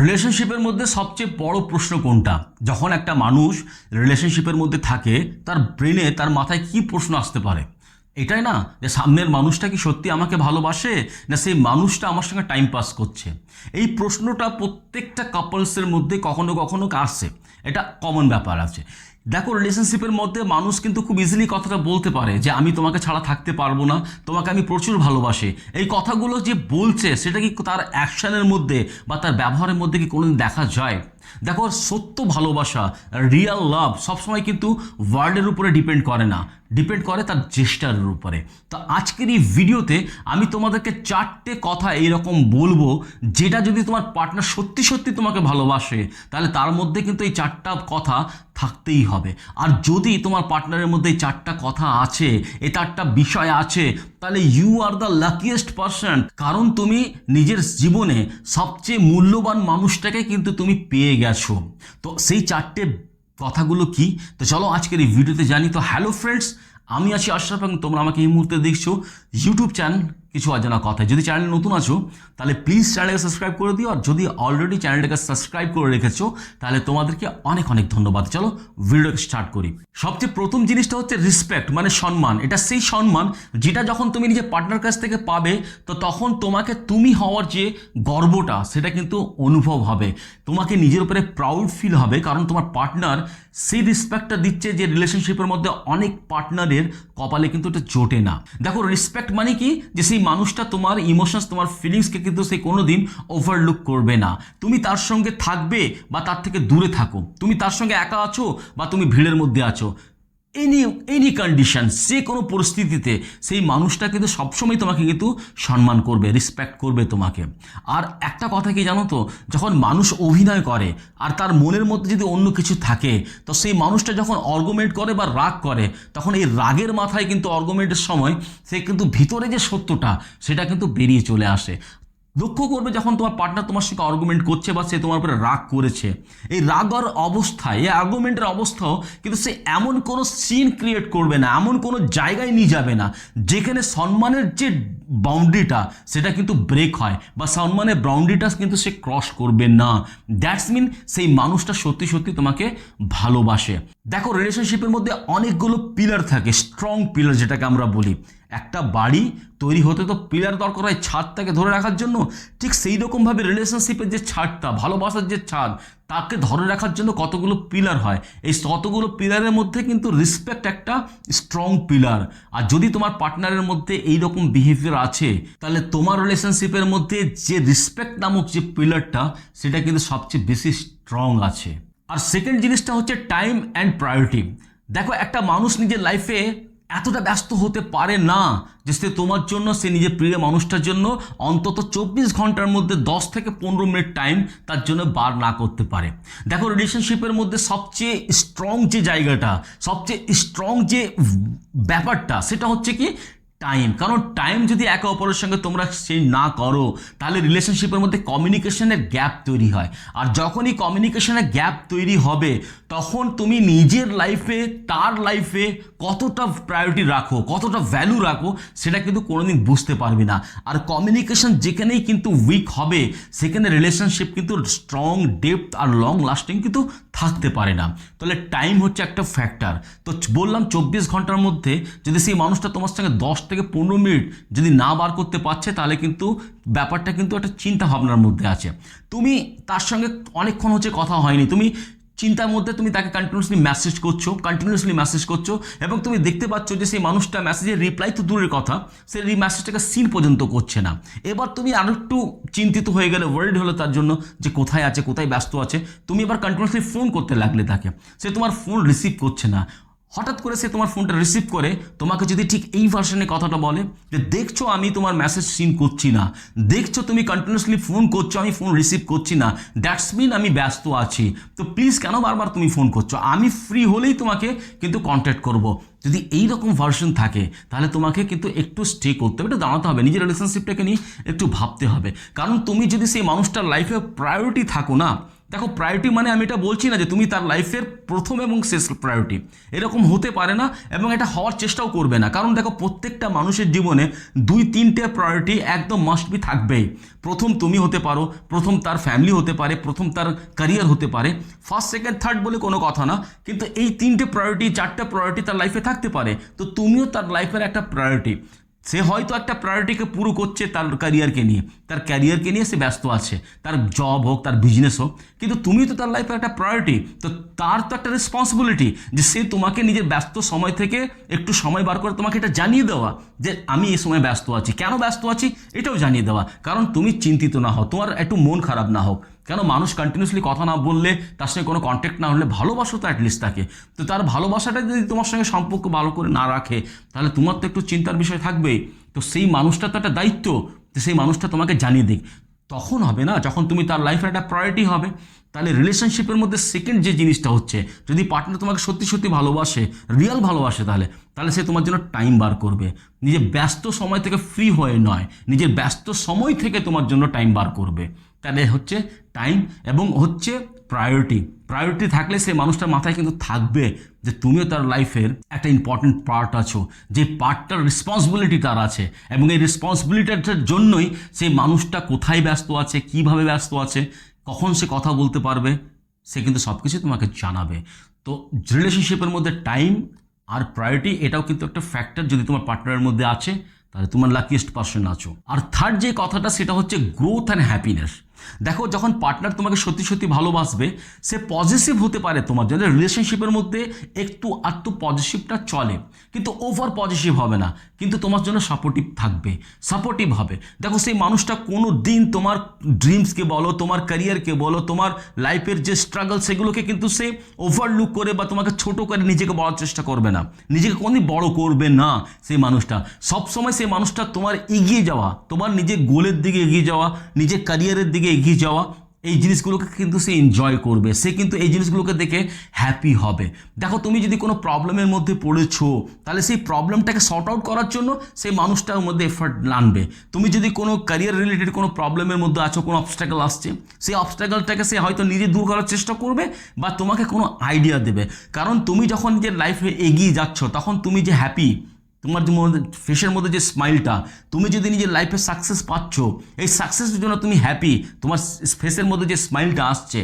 রিলেশনশিপের মধ্যে সবচেয়ে বড় প্রশ্ন কোনটা? যখন একটা মানুষ রিলেশনশিপের মধ্যে থাকে, তার ব্রেনে তার মাথায় কি প্রশ্ন আসতে পারে? এটাই না? যে সামনের মানুষটা কি সত্যি আমাকে ভালোবাসে, না সেই মানুষটা আমার সঙ্গে টাইম পাস করছে? এই প্রশ্নটা প্রত্যেকটা কাপলসের মধ্যে কখনো কখনো আসছে এটা কমন ব্যাপার আছে। দেখো রিলেশনশিপের মধ্যে মানুষ কিন্তু খুব ইজিলি কথাটা বলতে পারে যে, আমি তোমাকে ছাড়া থাকতে পারব না, তোমাকে আমি প্রচুর ভালোবাসি। এই কথাগুলো যে বলছে, সেটা কি তার অ্যাকশানের মধ্যে বা তার ব্যবহারের মধ্যে কি কোনোদিন দেখা যায়? দেখো সত্য ভালোবাসা রিয়াল লাভ সবসময় কিন্তু ওয়ার্ল্ডের উপরে ডিপেন্ড করে না। ডিপেন্ড করে তার জেস্টারের উপরে। তো আজকের এই ভিডিওতে আমি তোমাদেরকে চারটে কথা এইরকম বলব, যেটা যদি তোমার পার্টনার সত্যি সত্যি তোমাকে ভালোবাসে, তাহলে তার মধ্যে কিন্তু এই চারটা কথা থাকতেই হবে। আর যদি তোমার পার্টনারের মধ্যে এই চারটা কথা আছে, এই চারটা বিষয় আছে, তাহলে you are the luckiest person কারণ তুমি নিজের জীবনে সবচেয়ে মূল্যবান মানুষটাকে কিন্তু তুমি পেয়ে গেছো। তো সেই চারটে কথাগুলো কি? তো চলো আজকের এই ভিডিওতে জানি। তো হ্যালো ফ্রেন্ডস আমি আছি আশরাফ এবং তোমরা আমাকে এই মুহূর্তে দেখছ ইউটিউব চ্যানেল কিছু অজানা কথা। যদি চ্যানেল নতুন আছো, তাহলে প্লিজ চ্যানেলকে সাবস্ক্রাইব করে দিও, আর যদি অলরেডি চ্যানেলটাকে সাবস্ক্রাইব করে রেখেছো, তাহলে তোমাদেরকে অনেক অনেক ধন্যবাদ। চলো ভিডিওকে স্টার্ট করি। সবচেয়ে প্রথম জিনিসটা হচ্ছে রেসপেক্ট মানে সম্মান। এটা সেই সম্মান যেটা যখন তুমি নিজের পার্টনার কাছ থেকে পাবে, তো তখন তোমাকে তুমি হওয়ার যে গর্বটা, সেটা কিন্তু অনুভব হবে। তোমাকে নিজের উপরে প্রাউড ফিল হবে, কারণ তোমার পার্টনার সেই রেসপেক্টটা দিচ্ছে যে রিলেশনশিপের মধ্যে অনেক পার্টনারের কপালে কিন্তু এটা জোটে না। দেখো রেসপেক্ট মানে কি? যে সেই মানুষটা তোমার ইমোশনস তোমার ফিলিংসকে কিন্তু সে কোনোদিন ওভারলুক করবে না। তুমি তার সঙ্গে থাকবে বা তার থেকে দূরে থাকো। তুমি তার সঙ্গে একা আছো বা তুমি ভিড়ের মধ্যে আছো। এনি এনি কন্ডিশন যে কোনো পরিস্থিতিতে সেই মানুষটা কিন্তু সবসময় তোমাকে কিন্তু সম্মান করবে রেসপেক্ট করবে তোমাকে। আর একটা কথা কি জানো তো? যখন মানুষ অভিনয় করে আর তার মনের মধ্যে যদি অন্য কিছু থাকে, তো সেই মানুষটা যখন অর্গুমেন্ট করে বা রাগ করে, তখন এই রাগের মাথায় কিন্তু অর্গুমেন্টের সময় সে কিন্তু ভিতরে যে সত্যটা, সেটা কিন্তু বেরিয়ে চলে আসে। লক্ষ্য করবে যখন তোমার পার্টনার তোমার সঙ্গে আর্গুমেন্ট করছে বা সে তোমার উপরে রাগ করেছে। এই রাগর অবস্থা, এই আর্গুমেন্টের অবস্থাও কিন্তু সে এমন কোনো সিন ক্রিয়েট করবে না, এমন কোনো জায়গায় নিয়ে যাবে না, যেখানে সম্মানের যে বাউন্ডারিটা, সেটা কিন্তু ব্রেক হয়। বা সম্মানের বাউন্ডারিটা কিন্তু সে ক্রস করবে না। দ্যাটস মিন সেই মানুষটা সত্যি সত্যি তোমাকে ভালোবাসে। দেখো রিলেশনশিপের মধ্যে অনেকগুলো পিলার থাকে স্ট্রং পিলার যেটাকে আমরা বলি। একটা বাড়ি তৈরি হতে তো পিলার দরকার হয় ছাদটাকে ধরে রাখার জন্য। ঠিক সেই রকমভাবে রিলেশনশিপের যে ছাদটা, ভালোবাসার যে ছাদ তাকে ধরে রাখার জন্য কতগুলো পিলার হয়। এই কতগুলো পিলারের মধ্যে কিন্তু রেসপেক্ট একটা স্ট্রং পিলার আর যদি তোমার পার্টনারের মধ্যে এই রকম বিহেভিয়ার আছে, তাহলে তোমার রিলেশনশিপের মধ্যে যে রেসপেক্ট নামক যে পিলারটা সেটা কিন্তু সবচেয়ে বেশি স্ট্রং আছে। আর সেকেন্ড জিনিসটা হচ্ছে টাইম অ্যান্ড প্রায়োরিটি দেখো, একটা মানুষ নিজের লাইফে এতটা ব্যস্ত হতে পারে না যে সে তোমার জন্য, সে নিজের প্রিয় মানুষটার জন্য অন্তত চব্বিশ ঘণ্টার মধ্যে দশ থেকে পনেরো মিনিট টাইম তার জন্য বার না করতে পারে। দেখো রিলেশনশিপের মধ্যে সবচেয়ে স্ট্রং যে জায়গাটা, সবচেয়ে স্ট্রং যে ব্যাপারটা, সেটা হচ্ছে কি টাইম কারণ টাইম যদি একে অপরের সঙ্গে তোমরা সেই না করো, তাহলে রিলেশনশিপের মধ্যে কমিউনিকেশনের গ্যাপ তৈরি হয়। আর যখনই কমিউনিকেশনের গ্যাপ তৈরি হবে, তখন তুমি নিজের লাইফে তার লাইফে কতটা প্রায়োরিটি রাখো, কতটা ভ্যালু রাখো, সেটা কিন্তু কোনোদিন বুঝতে পারবে না। আর কমিউনিকেশন যেখানেই কিন্তু উইক হবে, সেখানে রিলেশনশিপ কিন্তু স্ট্রং ডেপথ আর লং লাস্টিং কিন্তু থাকতে পারে না। তাহলে টাইম হচ্ছে একটা ফ্যাক্টর তো বললাম চব্বিশ ঘণ্টার মধ্যে যদি সেই মানুষটা তোমার সঙ্গে দশ থেকে পনেরো মিনিট যদি না বার করতে পারছে, তাহলে কিন্তু ব্যাপারটা কিন্তু একটা চিন্তা ভাবনার মধ্যে আছে। তুমি তার সঙ্গে অনেকক্ষণ হচ্ছে কথা হয়নি। তুমি চিন্তার মধ্যে তুমি তাকে কন্টিনিউসলি মেসেজ করছ কন্টিনিউসলি মেসেজ করছ এবং তুমি দেখতে পাচ্ছ যে সেই মানুষটা মেসেজের রিপ্লাই তো দূরের কথা, সে এই মেসেজটাকে সিন পর্যন্ত করছে না। এবার তুমি আরও একটু চিন্তিত হয়ে গেলে ওয়ার্ল্ড হলো তার জন্য যে কোথায় আছে, কোথায় ব্যস্ত আছে, তুমি এবার কন্টিনিউসলি ফোন করতে লাগলে তাকে। সে তোমার ফোন রিসিভ করছে না। হঠাৎ করে সে তোমার ফোনটা রিসিভ করে, তোমাকে যদি ঠিক এই ভার্সনে কথাটা বলে যে, দেখছ আমি তোমার মেসেজ সিন করছি না। দেখছ তুমি কন্টিনিউসলি ফোন করছ, আমি ফোন রিসিভ করছি না। দ্যাটস মিন আমি ব্যস্ত আছি। তো প্লিজ কেন বারবার তুমি ফোন করছ? আমি ফ্রি হলেই তোমাকে কিন্তু কন্ট্যাক্ট করব। যদি এই রকম ভার্সন থাকে, তাহলে তোমাকে কিন্তু একটু স্টে করতে হবে। একটু দাঁড়াতে হবে। নিজের রিলেশনশিপটাকে নিয়ে একটু ভাবতে হবে। কারণ তুমি যদি সেই মানুষটার লাইফে প্রায়োরিটি থাকো না দেখো প্রায়োরিটি মানে আমি এটা বলছি না যে তুমি তার লাইফের প্রথম এবং শেষ প্রায়োরিটি এরকম হতে পারে না এবং এটা হওয়ার চেষ্টাও করবে না। কারণ দেখো, প্রত্যেকটা মানুষের জীবনে দুই, তিনটে প্রায়োরিটি একদম মাস্ট বি থাকবেই। প্রথম তুমি হতে পারো, প্রথম তার ফ্যামিলি হতে পারে, প্রথম তার ক্যারিয়ার হতে পারে। ফার্স্ট সেকেন্ড থার্ড বলে কোনো কথা না, কিন্তু এই তিনটে প্রায়োরিটি চারটে প্রায়োরিটি তার লাইফে থাকতে পারে। তো তুমিও তার লাইফের একটা প্রায়োরিটি সে হয়তো একটা প্রায়োরিটিকে পুরো করছে তার ক্যারিয়ারকে নিয়ে। তার ক্যারিয়ারকে নিয়ে সে ব্যস্ত আছে। তার জব হোক, তার বিজনেস হোক। কিন্তু তুমি তো তার লাইফের একটা প্রায়োরিটি তো তার তো একটা রেসপন্সিবিলিটি যে সে তোমাকে নিজের ব্যস্ত সময় থেকে একটু সময় বার করে তোমাকে এটা জানিয়ে দেওয়া যে আমি এই সময় ব্যস্ত আছি। কেন ব্যস্ত আছি? এটাও জানিয়ে দেওয়া। কারণ তুমি চিন্তিত না হও। তোমার একটু মন খারাপ না হোক। কেন মানুষ কন্টিনিউসলি কথা না বললে তার সঙ্গে কোনো কন্ট্যাক্ট না হলে ভালোবাসা তো অ্যাটলিস্ট থাকে। তো তার ভালোবাসাটা যদি তোমার সঙ্গে সম্পর্ক ভালো করে না রাখে, তাহলে তোমার তো একটু চিন্তার বিষয় থাকবেই। তো সেই মানুষটা তো একটা দায়িত্ব সেই মানুষটা তোমাকে জানিয়ে দিক। তখন হবে না, যখন তুমি তার লাইফের একটা প্রায়োরিটি হবে। তাহলে রিলেশনশিপের মধ্যে সেকেন্ড যে জিনিসটা হচ্ছে, যদি পার্টনার তোমাকে সত্যি সত্যি ভালোবাসে রিয়াল ভালোবাসে তাহলে তাহলে সে তোমার জন্য টাইম বার করবে। নিজের ব্যস্ত সময় থেকে ফ্রি হয়ে নয়। নিজের ব্যস্ত সময় থেকে তোমার জন্য টাইম বার করবে। তাহলে হচ্ছে টাইম এবং হচ্ছে প্রায়োরিটি প্রায়োরিটি থাকলে সে মানুষটার মাথায় কিন্তু থাকবে যে তুমিও তার লাইফের একটা ইম্পর্টেন্ট পার্ট আছো। যে পার্টটার রেসপন্সিবিলিটি তার আছে। এবং এই রেসপন্সিবিলিটিটার জন্যই সেই মানুষটা কোথায় ব্যস্ত আছে, কীভাবে ব্যস্ত আছে, কখন সে কথা বলতে পারবে, সে কিন্তু সব কিছু তোমাকে জানাবে। তো রিলেশনশিপের মধ্যে টাইম আর প্রায়োরিটি এটাও কিন্তু একটা ফ্যাক্টর যদি তোমার পার্টনারের মধ্যে আছে, তাহলে তোমার লাকিয়েস্ট পার্সন আছো। আর থার্ড যে কথাটা, সেটা হচ্ছে গ্রোথ অ্যান্ড হ্যাপিনেস দেখো, যখন পার্টনার তোমাকে সত্যি সত্যি ভালোবাসবে, সে পজিটিভ হতে পারে তোমার জন্য। রিলেশনশিপের মধ্যে একটু আত্ম পজিটিভটা চলে, কিন্তু ওভার পজিটিভ হবে না। কিন্তু তোমার জন্য সাপোর্টিভ থাকবে সাপোর্টিভ হবে। দেখো, সেই মানুষটা কোনো দিন তোমার ড্রিমসকে বলো, তোমার ক্যারিয়ারকে বলো, তোমার লাইফের যে স্ট্রাগল সেগুলোকে কিন্তু সে ওভারলুক করে বা তোমাকে ছোট করে নিজেকে বলার চেষ্টা করবে না। নিজেকে কোনদিন বড় করবে না সেই মানুষটা। সবসময় সেই মানুষটা তোমার এগিয়ে যাওয়া, তোমার নিজের গোলের দিকে এগিয়ে যাওয়া, নিজের ক্যারিয়ারের দিকে এগিয়ে যাওয়া, এই জিনিসগুলোকে কিন্তু সে এনজয় করবে। সে কিন্তু এই জিনিসগুলোকে দেখে হ্যাপি হবে। দেখো, তুমি যদি কোনো প্রবলেমের মধ্যে পড়েছো, তাহলে সেই প্রবলেমটাকে সর্ট আউট করার জন্য সেই মানুষটার মধ্যে এফার্ট আনবে। তুমি যদি কোনো ক্যারিয়ার রিলেটেড কোনো প্রবলেমের মধ্যে আছো, কোনো অবস্ট্রাগল আসছে, সেই অবস্ট্রাগলটাকে সে হয়তো নিজে দূর করার চেষ্টা করবে বা তোমাকে কোনো আইডিয়া দেবে। কারণ তুমি যখন নিজের লাইফে এগিয়ে যাচ্ছ, তখন তুমি যে হ্যাপি তোমার যে ফেসের মধ্যে যে স্মাইলটা তুমি যদি নিজের লাইফে সাকসেস পাচ্ছ, এই সাকসেসের জন্য তুমি হ্যাপি তোমার ফেসের মধ্যে যে স্মাইলটা আসছে,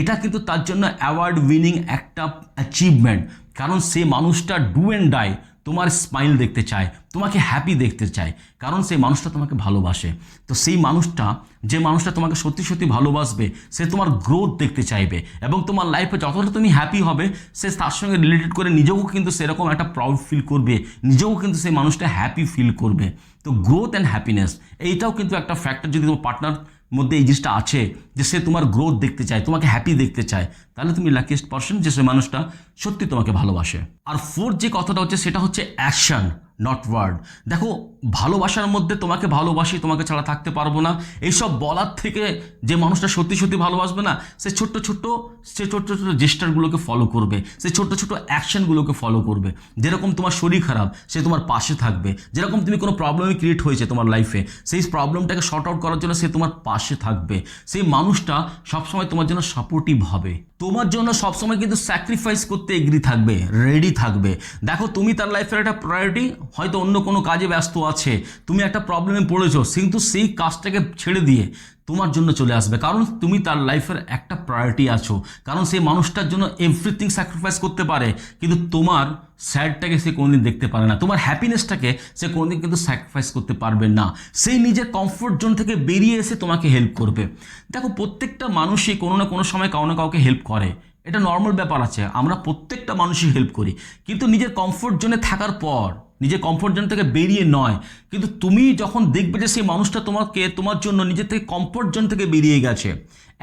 এটা কিন্তু তার জন্য অ্যাওয়ার্ড উইনিং একটা অ্যাচিভমেন্ট কারণ সে মানুষটা ডু অ্যান্ড ডাই তোমার স্মাইল দেখতে চায়, তোমাকে হ্যাপি দেখতে চায়, কারণ সেই মানুষটা তোমাকে ভালোবাসে। তো সেই মানুষটা, যে মানুষটা তোমাকে সত্যি সত্যি ভালোবাসবে, সে তোমার গ্রোথ দেখতে চাইবে এবং তোমার লাইফে যতটা তুমি হ্যাপি হবে, সে তার সঙ্গে রিলেটেড করে নিজেও কিন্তু সেরকম একটা প্রাউড ফিল করবে, নিজেও কিন্তু সেই মানুষটা হ্যাপি ফিল করবে। তো গ্রোথ অ্যান্ড হ্যাপিনেস এইটাও কিন্তু একটা ফ্যাক্টর যদি তোমার পার্টনার মধ্যে এই জিনিসটা আছে যে সে তোমার গ্রোথ দেখতে চায়, তোমাকে হ্যাপি দেখতে চায়। তাহলে তুমি লাকিয়েস্ট পার্সন যে সে মানুষটা সত্যি তোমাকে ভালোবাসে। আর ফোর্থ যে কথাটা হচ্ছে সেটা হচ্ছে অ্যাকশন নট ওয়ার্ড দেখো, ভালোবাসার মধ্যে তোমাকে ভালোবাসি, তোমাকে ছাড়া থাকতে পারব না। এইসব বলার থেকে যে মানুষটা সত্যি সত্যি ভালোবাসবে না, সে ছোট্ট ছোট্ট, সে ছোট্ট ছোট্ট জেস্টারগুলোকে ফলো করবে, সে ছোট্ট ছোট্ট অ্যাকশনগুলোকে ফলো করবে। যেরকম তোমার শরীর খারাপ, সে তোমার পাশে থাকবে। যেরকম তুমি কোনো প্রবলেমে ক্রিয়েট হয়েছে তোমার লাইফে সেই প্রবলেমটাকে শর্ট আউট করার জন্য সে তোমার পাশে থাকবে। সেই মানুষটা সবসময় তোমার জন্য সাপোর্টিভ হবে। তোমার জন্য সবসময় কিন্তু স্যাক্রিফাইস করতে এগ্রি থাকবে রেডি থাকবে। দেখো, তুমি তার লাইফের একটা প্রায়োরিটি হয়তো অন্য কোনো কাজে ব্যস্ত আছে, তুমি একটা প্রবলেমে পড়েছো, কিন্তু সেই কাজটাকে ছেড়ে দিয়ে তোমার জন্য চলে আসবে। কারণ তুমি তার লাইফের একটা প্রায়োরিটি আছো। কারণ সেই মানুষটার জন্য এভরিথিং স্যাক্রিফাইস করতে পারে। কিন্তু তোমার স্যাডটাকে সে কোনোদিন দেখতে পারে না। তোমার হ্যাপিনেসটাকে সে কোনোদিন কিন্তু স্যাক্রিফাইস করতে পারবে না। সেই নিজের কমফোর্ট জোন থেকে বেরিয়ে এসে তোমাকে হেল্প করবে। দেখো, প্রত্যেকটা মানুষই কোনো না কোনো সময় কাউ না কাউকে হেল্প করে। এটা নর্মাল ব্যাপার আছে। আমরা প্রত্যেকটা মানুষই হেল্প করি। কিন্তু নিজের কমফোর্ট জোনে থাকার পর নিজের কমফোর্ট জোন থেকে বেরিয়ে নয়। কিন্তু তুমি যখন দেখবে যে সেই মানুষটা তোমাকে, তোমার জন্য নিজের থেকে কমফোর্ট জোন থেকে বেরিয়ে গেছে,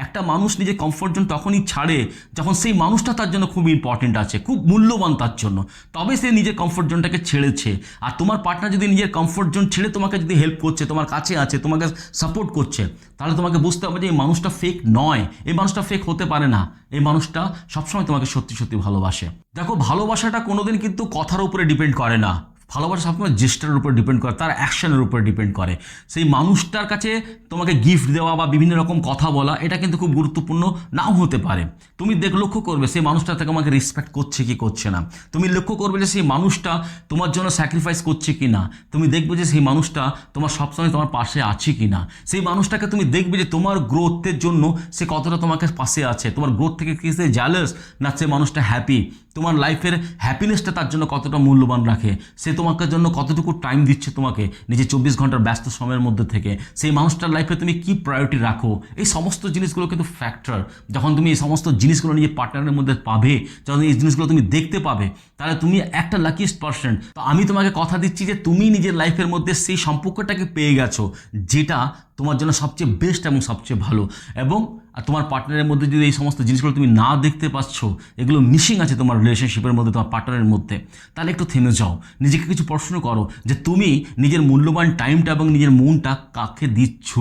একটা মানুষ নিজের কমফোর্ট জোন তখনই ছাড়ে যখন সেই মানুষটা তার জন্য খুব ইম্পর্টেন্ট আছে, খুব মূল্যবান তার জন্য। তবে সে নিজের কমফোর্ট জোনটাকে ছেড়েছে। আর তোমার পার্টনার যদি নিজের কমফোর্ট জোন ছেড়ে তোমাকে যদি হেল্প করছে, তোমার কাছে আছে, তোমাকে সাপোর্ট করছে, তাহলে তোমাকে বুঝতে হবে যে এই মানুষটা ফেক নয়। এই মানুষটা ফেক হতে পারে না। এই মানুষটা সবসময় তোমাকে সত্যি সত্যি ভালোবাসে। দেখো, ভালোবাসাটা কোনোদিন কিন্তু কথার উপরে ডিপেন্ড করে না। ভালোবাসা সবসময় জেস্টারের উপর ডিপেন্ড করে, তার অ্যাকশনের উপর ডিপেন্ড করে। সেই মানুষটার কাছে তোমাকে গিফট দেওয়া বা বিভিন্ন রকম কথা বলা, এটা কিন্তু খুব গুরুত্বপূর্ণ নাও হতে পারে। তুমি দেখ, লক্ষ্য করবে সেই মানুষটা তাকে আমাকে রেসপেক্ট করছে কি করছে না। তুমি লক্ষ্য করবে যে সেই মানুষটা তোমার জন্য স্যাক্রিফাইস করছে কি না। তুমি দেখবে যে সেই মানুষটা তোমার সবসময় তোমার পাশে আছে কি না। সেই মানুষটাকে তুমি দেখবে যে তোমার গ্রোথের জন্য সে কতটা তোমাকে পাশে আছে। তোমার গ্রোথ থেকে কি সে জ্যালাস না সে মানুষটা হ্যাপি তোমার লাইফের হ্যাপিনেসটা তার জন্য কতটা মূল্যবান রাখে? সে তোমাকে জন্য কতটুকু টাইম দিচ্ছে তোমাকে নিজে চব্বিশ ঘণ্টার ব্যস্ত সময়ের মধ্যে থেকে? সেই মানুষটার লাইফে তুমি কি প্রায়োরিটি রাখো? এই সমস্ত জিনিসগুলো কিন্তু ফ্যাক্টর যখন তুমি এই সমস্ত জিনিসগুলো নিজের পার্টনারের মধ্যে পাবে, যখন এই জিনিসগুলো তুমি দেখতে পাবে, তাহলে তুমি একটা লাকিস্ট পার্সন তো আমি তোমাকে কথা দিচ্ছি যে তুমি নিজের লাইফের মধ্যে সেই সম্পর্কটাকে পেয়ে গেছো, যেটা তোমার জন্য সবচেয়ে বেস্ট এবং সবচেয়ে ভালো। এবং তোমার পার্টনারের মধ্যে যদি এই সমস্ত জিনিসগুলো তুমি না দেখতে পাচ্ছ, এগুলো মিসিং আছে তোমার রিলেশনশিপের মধ্যে, তোমার পার্টনারের মধ্যে, তাহলে একটু থেমে যাও। নিজেকে কিছু প্রশ্ন করো যে তুমি নিজের মূল্যবান টাইমটা এবং নিজের মনটা কাকে দিচ্ছ?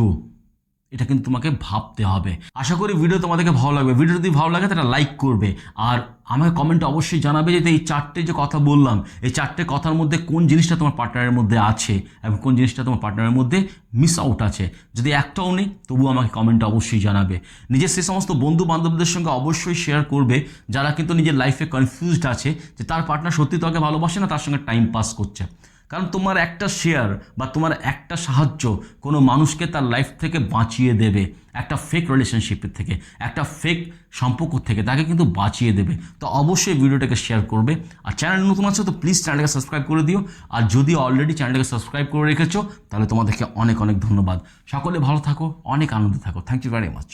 এটা কিন্তু তোমাকে ভাবতে হবে। আশা করি ভিডিও তোমাদেরকে ভালো লাগবে। ভিডিও যদি ভালো লাগে, তাহলে লাইক করবে। আর আমাকে কমেন্টে অবশ্যই জানাবে যে, এই চারটে যে কথা বললাম, এই চারটে কথার মধ্যে কোন জিনিসটা তোমার পার্টনারের মধ্যে আছে এবং কোন জিনিসটা তোমার পার্টনারের মধ্যে মিস আউট আছে। যদি একটাও নেই, তবুও আমাকে কমেন্টে অবশ্যই জানাবে। নিজের সে সমস্ত বন্ধু বান্ধবদের সঙ্গে অবশ্যই শেয়ার করবে। যারা কিন্তু নিজের লাইফে কনফিউজড আছে, যে তার পার্টনার সত্যি তাকে ভালোবাসে না, তার সঙ্গে টাইম পাস করছে। কারণ তোমার একটা শেয়ার বা তোমার একটা সাহায্য কোনো মানুষকে তার লাইফ থেকে বাঁচিয়ে দেবে, একটা ফেক রিলেশনশিপের থেকে, একটা ফেক সম্পর্ক থেকে তাকে কিন্তু বাঁচিয়ে দেবে। তো অবশ্যই ভিডিওটাকে শেয়ার করবে। আর চ্যানেল নতুন আছে তো প্লিজ চ্যানেলটাকে সাবস্ক্রাইব করে দিও। আর যদি অলরেডি চ্যানেলটাকে সাবস্ক্রাইব করে রেখেছো, তাহলে তোমাদেরকে অনেক অনেক ধন্যবাদ। সকলে ভালো থাকো, অনেক আনন্দে থাকো। Thank you very much